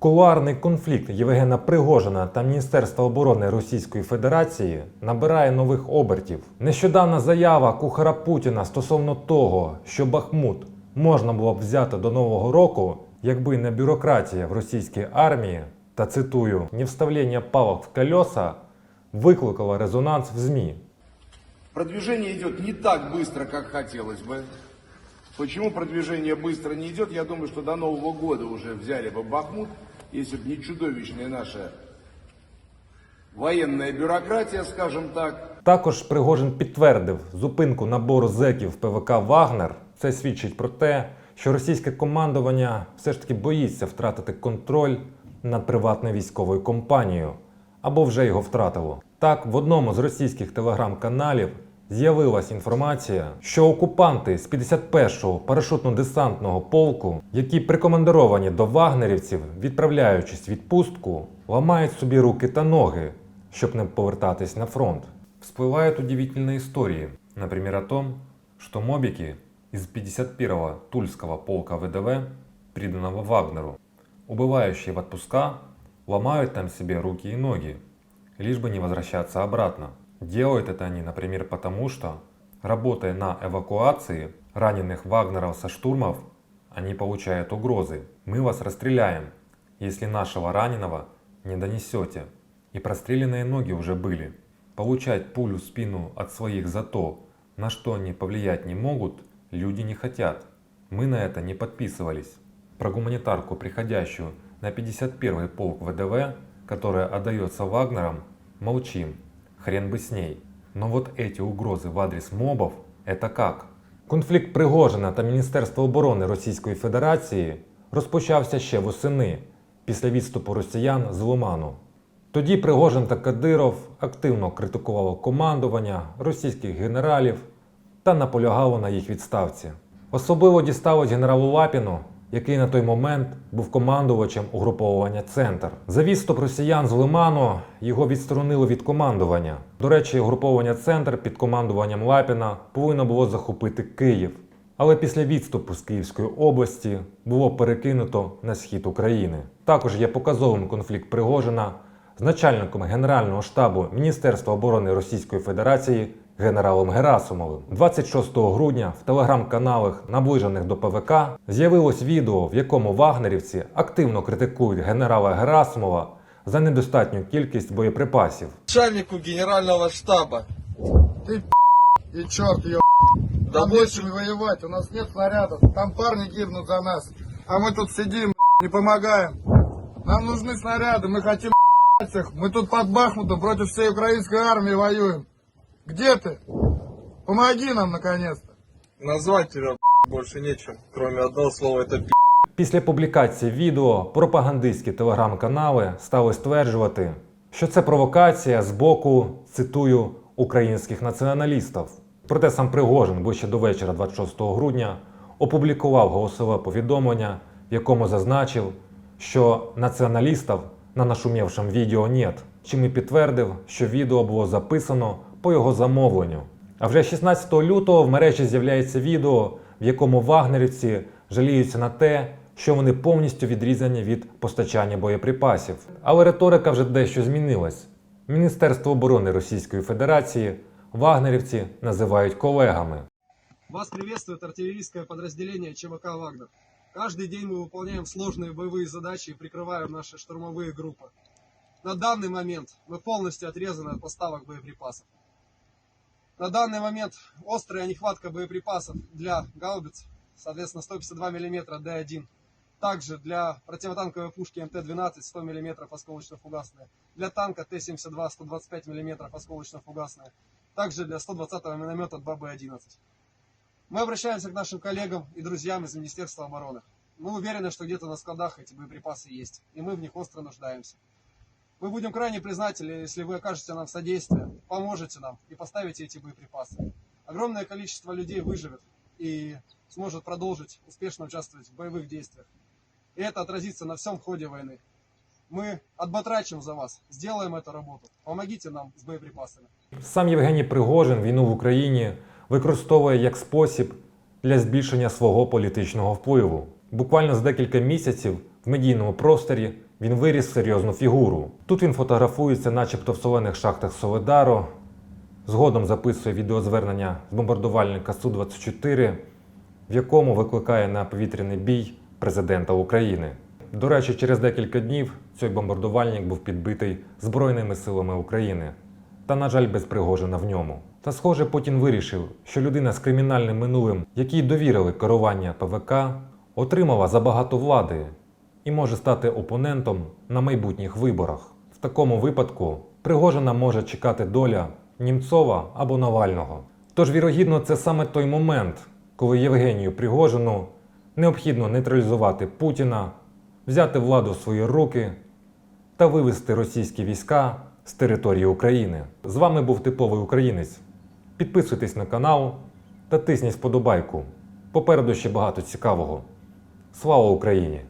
Кулуарний конфлікт Євгена Пригожина та Міністерства оборони Російської Федерації набирає нових обертів. Нещодавна заява Кухара Путіна стосовно того, що Бахмут можна було б взяти до нового року, якби не бюрократія в російській армії та цитую не вставлення палок в колеса, викликала резонанс в ЗМІ. Продвижение идет не так быстро, как хотелось бы. Почему продвижение быстро не идет? Я думаю, что до Нового года уже взяли бы Бахмут, если бы не чудовищная наша военная бюрократия, скажем так. Також Пригожин підтвердив зупинку набору зеків ПВК Вагнер. Це свідчить про те, що російське командування все ж таки боїться втратити контроль над приватною військовою компанією або вже його втратило. Так, в одному з російських телеграм-каналів з'явилась інформація, що окупанти з 51-го парашутно-десантного полку, які прикомандировані до вагнерівців, відправляючись в відпустку, ламають собі руки та ноги, щоб не повертатись на фронт. Всплывают удивительные истории, например, о том, что мобики из 51-го Тульского полка ВДВ, приданного Вагнеру, убывающие в отпуска, ломают там себе руки и ноги, лишь бы не возвращаться обратно. Делают это они, например, потому что, работая на эвакуации раненых вагнеров со штурмов, они получают угрозы. Мы вас расстреляем, если нашего раненого не донесете. И простреленные ноги уже были. Получать пулю в спину от своих за то, на что они повлиять не могут, люди не хотят. Мы на это не подписывались. Про гуманитарку, приходящую на 51-й полк ВДВ, которая отдается Вагнерам, молчим. Хрен бы с ней. Но вот эти угрозы в адрес мобов – это как? Конфлікт Пригожина та Міністерства оборони Російської Федерації розпочався ще восени, після відступу росіян з Лиману. Тоді Пригожин та Кадиров активно критикували командування російських генералів та наполягали на їх відставці. Особливо дісталось генералу Лапіну, який на той момент був командувачем угруповування Центр. За відступ росіян з Лиману його відсторонили від командування. До речі, угруповання Центр під командуванням Лапіна повинно було захопити Київ. Але після відступу з Київської області було перекинуто на схід України. Також є показовим конфлікт Пригожина з начальником Генерального штабу Міністерства оборони Російської Федерації генералом Герасимовим. 26 грудня в телеграм-каналах, наближених до ПВК, з'явилось відео, в якому вагнерівці активно критикують генерала Герасимова за недостатню кількість боєприпасів. начальнику генерального штаба. Ты и черт ее. Да Там мы нечем воевать, у нас нет снарядов. Там парни гибнут за нас. А мы тут сидим, не помогаем. Нам нужны снаряды, мы хотим их. Мы тут под Бахмутом против всей украинской армии воюем. Где ты? Помоги нам наконец-то. назвать тебя больше нечем, кроме одного слова это пи***. Після публікації відео пропагандистські телеграм-канали стали стверджувати, що це провокація з боку, цитую, українських націоналістів. Проте сам Пригожин ближче до вечора 26 грудня опублікував голосове повідомлення, в якому зазначив, що націоналістів на нашумівшому відео нет, чим і підтвердив, що відео було записано по його замовленню. А вже 16 лютого в мережі з'являється відео, в якому вагнерівці жаліються на те, що вони повністю відрізані від постачання боєприпасів. Але риторика вже дещо змінилась. Міністерство оборони Російської Федерації вагнерівці називають колегами. Вас приветствует артиллерийское подразделение ЧВК «Вагнер». Каждый день мы выполняем сложные боевые задачи и прикрываем наши штурмовые группы. На данный момент мы полностью отрезаны от поставок боеприпасов. На данный момент острая нехватка боеприпасов для гаубиц, соответственно 152 мм Д1. Также для противотанковой пушки МТ-12 100 мм осколочно-фугасная. Для танка Т-72 125 мм осколочно-фугасная. Также для 120-го миномета 2Б-11. Мы обращаемся к нашим коллегам и друзьям из Министерства обороны. Мы уверены, что где-то на складах эти боеприпасы есть, и мы в них остро нуждаемся. Мы будем крайне признательны, если вы окажете нам содействие, поможете нам и поставите эти боеприпасы. Огромное количество людей выживет и сможет продолжить успешно участвовать в боевых действиях. И это отразится на всем ходе войны. Мы отбатрачим за вас, сделаем эту работу. Помогите нам с боеприпасами. Сам Євгеній Пригожин війну в Україні використовує як спосіб для збільшення свого політичного впливу. Буквально за декілька місяців В медійному просторі він виріс серйозну фігуру. Тут він фотографується, начебто в солених шахтах Соледаро. Згодом записує відеозвернення з бомбардувальника Су-24, в якому викликає на повітряний бій президента України. До речі, через декілька днів цей бомбардувальник був підбитий Збройними силами України та, на жаль, без Пригожина в ньому. Та, схоже, Путін вирішив, що людина з кримінальним минулим, якій довірили керування ПВК, отримала забагато влади і може стати опонентом на майбутніх виборах. В такому випадку Пригожина може чекати доля Німцова або Навального. Тож, вірогідно, це саме той момент, коли Євгенію Пригожину необхідно нейтралізувати Путіна, взяти владу в свої руки та вивести російські війська з території України. З вами був типовий українець. Підписуйтесь на канал та тисніть вподобайку. Попереду ще багато цікавого. Слава Україні!